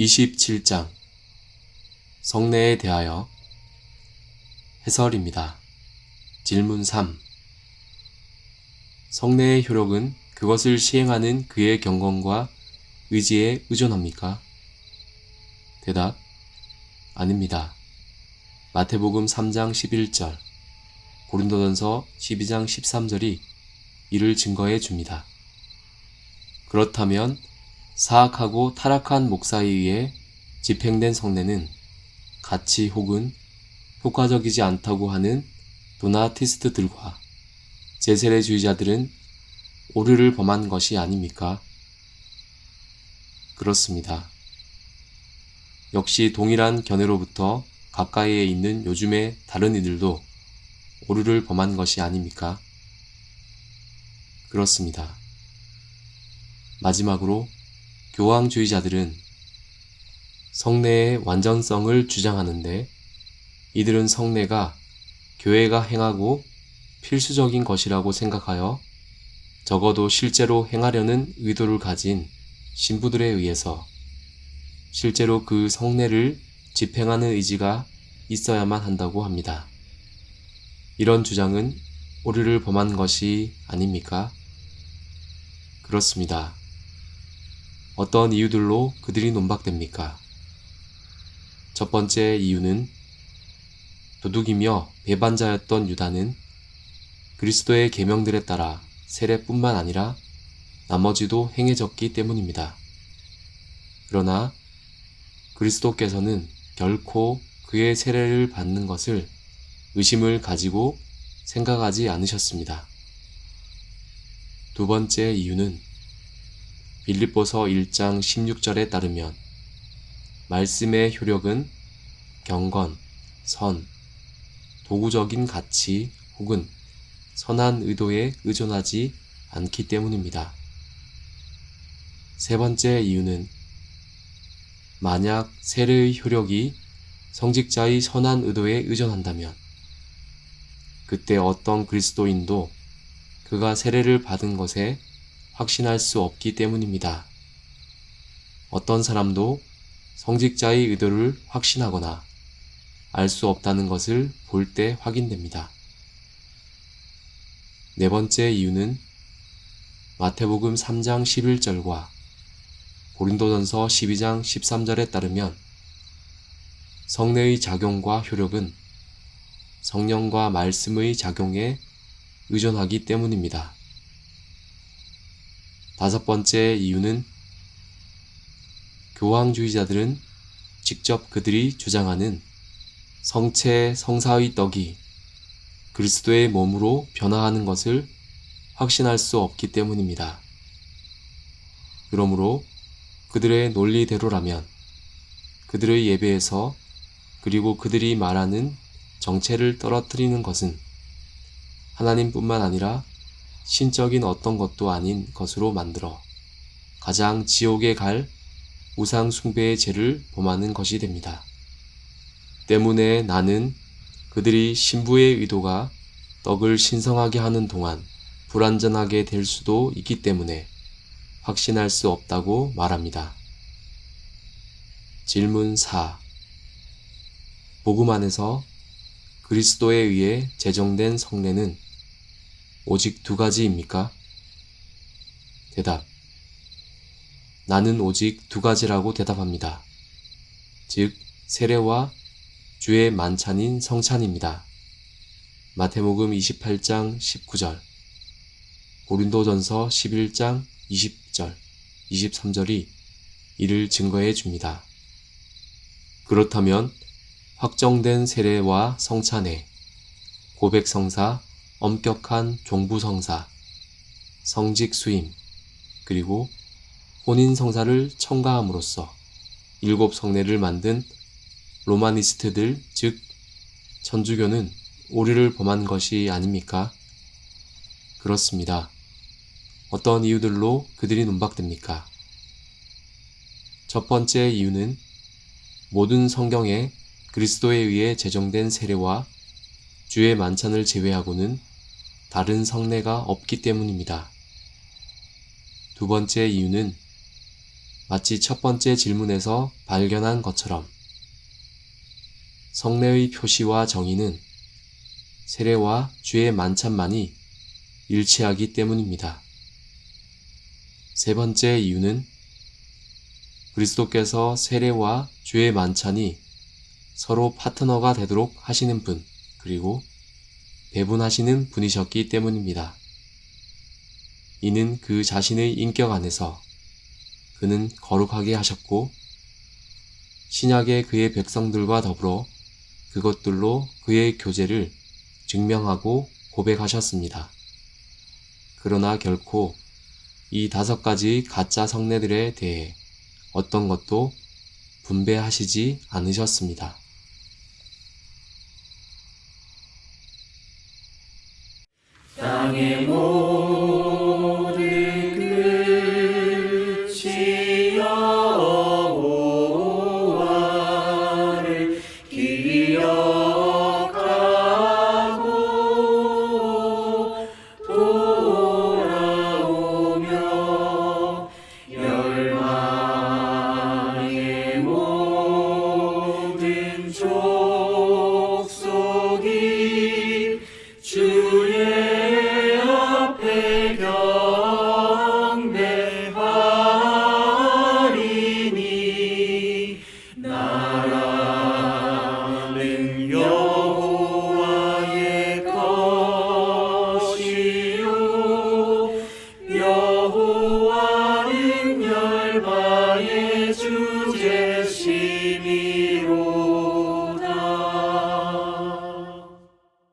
27장 성례에 대하여 해설입니다. 질문 3 성례의 효력은 그것을 시행하는 그의 경건과 의지에 의존합니까? 대답 아닙니다. 마태복음 3장 11절 고린도전서 12장 13절이 이를 증거해 줍니다. 그렇다면 사악하고 타락한 목사에 의해 집행된 성례는 가치 혹은 효과적이지 않다고 하는 도나티스트들과 제세례주의자들은 오류를 범한 것이 아닙니까? 그렇습니다. 역시 동일한 견해로부터 가까이에 있는 요즘의 다른 이들도 오류를 범한 것이 아닙니까? 그렇습니다. 마지막으로 교황주의자들은 성례의 완전성을 주장하는데 이들은 성례가 교회가 행하고 필수적인 것이라고 생각하여 적어도 실제로 행하려는 의도를 가진 신부들에 의해서 실제로 그 성례를 집행하는 의지가 있어야만 한다고 합니다. 이런 주장은 오류를 범한 것이 아닙니까? 그렇습니다. 어떤 이유들로 그들이 논박됩니까? 첫 번째 이유는 도둑이며 배반자였던 유다는 그리스도의 계명들에 따라 세례뿐만 아니라 나머지도 행해졌기 때문입니다. 그러나 그리스도께서는 결코 그의 세례를 받는 것을 의심을 가지고 생각하지 않으셨습니다. 두 번째 이유는 빌립보서 1장 16절에 따르면 말씀의 효력은 경건, 선, 도구적인 가치 혹은 선한 의도에 의존하지 않기 때문입니다. 세 번째 이유는 만약 세례의 효력이 성직자의 선한 의도에 의존한다면 그때 어떤 그리스도인도 그가 세례를 받은 것에 확신할 수 없기 때문입니다. 어떤 사람도 성직자의 의도를 확신하거나 알 수 없다는 것을 볼 때 확인됩니다. 네 번째 이유는 마태복음 3장 11절과 고린도전서 12장 13절에 따르면 성례의 작용과 효력은 성령과 말씀의 작용에 의존하기 때문입니다. 다섯 번째 이유는 교황주의자들은 직접 그들이 주장하는 성체 성사의 떡이 그리스도의 몸으로 변화하는 것을 확신할 수 없기 때문입니다. 그러므로 그들의 논리대로라면 그들의 예배에서 그리고 그들이 말하는 정체를 떨어뜨리는 것은 하나님뿐만 아니라 신적인 어떤 것도 아닌 것으로 만들어 가장 지옥에 갈 우상 숭배의 죄를 범하는 것이 됩니다. 때문에 나는 그들이 신부의 의도가 떡을 신성하게 하는 동안 불완전하게 될 수도 있기 때문에 확신할 수 없다고 말합니다. 질문 4. 복음 안에서 그리스도에 의해 제정된 성례는 오직 두 가지입니까? 대답. 나는 오직 두 가지라고 대답합니다. 즉, 세례와 주의 만찬인 성찬입니다. 마태복음 28장 19절, 고린도전서 11장 20절, 23절이 이를 증거해 줍니다. 그렇다면 확정된 세례와 성찬에 고백성사, 엄격한 종부성사, 성직 수임, 그리고 혼인 성사를 첨가함으로써 일곱 성례를 만든 로마니스트들, 즉 천주교는 오류를 범한 것이 아닙니까? 그렇습니다. 어떤 이유들로 그들이 논박됩니까? 첫 번째 이유는 모든 성경에 그리스도에 의해 제정된 세례와 주의 만찬을 제외하고는 다른 성례가 없기 때문입니다. 두 번째 이유는 마치 첫 번째 질문에서 발견한 것처럼 성례의 표시와 정의는 세례와 죄의 만찬만이 일치하기 때문입니다. 세 번째 이유는 그리스도께서 세례와 죄의 만찬이 서로 파트너가 되도록 하시는 분, 그리고 배분하시는 분이셨기 때문입니다. 이는 그 자신의 인격 안에서 그는 거룩하게 하셨고, 신약의 그의 백성들과 더불어 그것들로 그의 교제를 증명하고 고백하셨습니다. 그러나 결코 이 다섯 가지 가짜 성례들에 대해 어떤 것도 분배하시지 않으셨습니다. 땅의 모